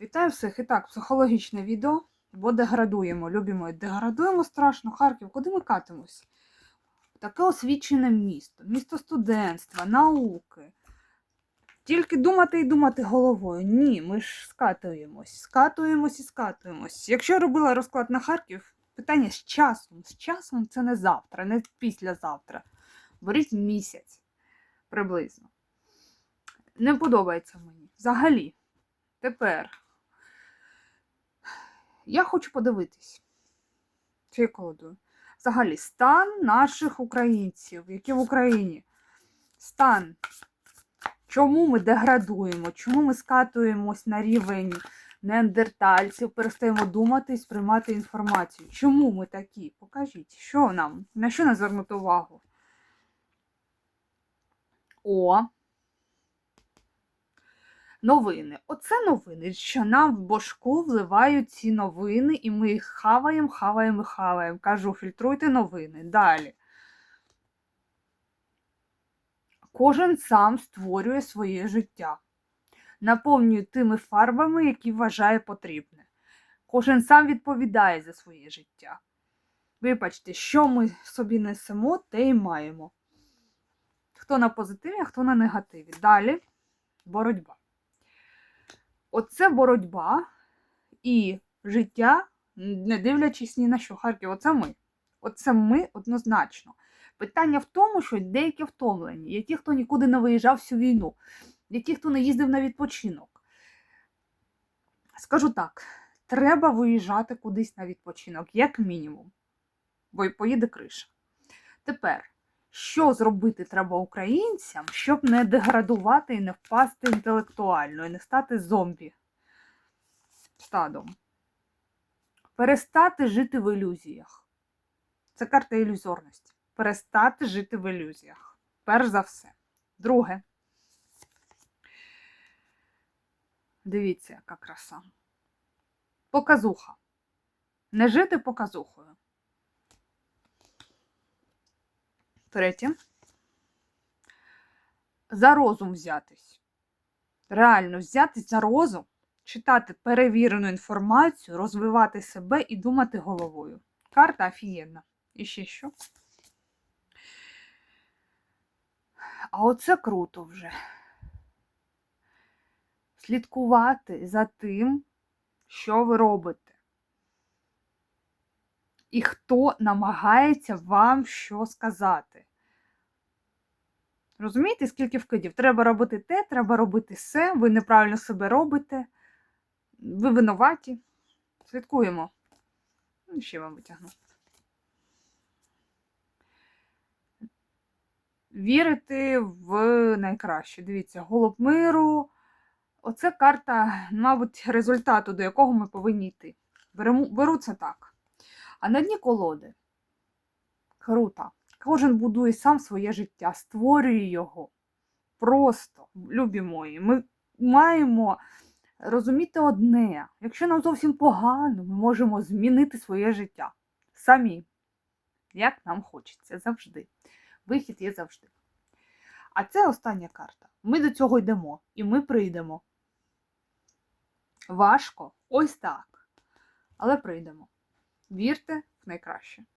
Вітаю всіх! І так, психологічне відео, бо деградуємо, любимо. Деградуємо страшно, Харків, куди ми катимось? Таке освічене місто, місто студентства, науки. Тільки думати і думати головою. Ні, ми ж скатуємось, скатуємось і скатуємось. Якщо я робила розклад на Харків, питання з часом. З часом це не завтра, не післязавтра. Беріть місяць приблизно. Не подобається мені. Взагалі. Тепер я хочу подивитись цією колодою. Взагалі, стан наших українців, які в Україні. Стан. Чому ми деградуємо? Чому ми скатуємось на рівень неандертальців, перестаємо думати і сприймати інформацію? Чому ми такі? Покажіть, що нам? На що нам звернути увагу? О, новини. Оце новини, що нам в бошку вливають ці новини, і ми їх хаваємо, хаваємо, хаваємо. Кажу, фільтруйте новини. Далі. Кожен сам створює своє життя, наповнює тими фарбами, які вважає потрібне. Кожен сам відповідає за своє життя. Вибачте, що ми собі несемо, те й маємо. Хто на позитиві, а хто на негативі. Далі боротьба. Оце боротьба і життя, не дивлячись ні на що. Харків, оце ми. Оце ми однозначно. Питання в тому, що деякі втомлені. Є ті, хто нікуди не виїжджав всю війну, є ті, хто не їздив на відпочинок. Скажу так: треба виїжджати кудись на відпочинок, як мінімум, бо поїде криша. Тепер, що зробити треба українцям, щоб не деградувати і не впасти інтелектуально, і не стати зомбі стадом? Перестати жити в ілюзіях. Це карта ілюзорності. Перестати жити в ілюзіях. Перш за все. Друге. Дивіться, яка краса. Показуха. Не жити показухою. Третє. За розум взятись. Реально взятись за розум, читати перевірену інформацію, розвивати себе і думати головою. Карта офігенна. І ще що? А оце круто вже. Слідкувати за тим, що ви робите. І хто намагається вам що сказати. Розумієте, скільки вкидів? Треба робити те, треба робити все, ви неправильно себе робите, ви винуваті. Слідкуємо. Ну, Ще вам витягну. Вірити в найкраще. Дивіться, голуб миру. Оце карта, мабуть, результату, до якого ми повинні йти. Беру, це так. А на дні колоди. Круто. Кожен будує сам своє життя, створює його. Просто, любі мої, ми маємо розуміти одне. Якщо нам зовсім погано, ми можемо змінити своє життя. Самі. Як нам хочеться завжди. Вихід є завжди. А це остання карта. Ми до цього йдемо, і ми прийдемо. Важко, ось так. Але прийдемо. Вірте в найкраще.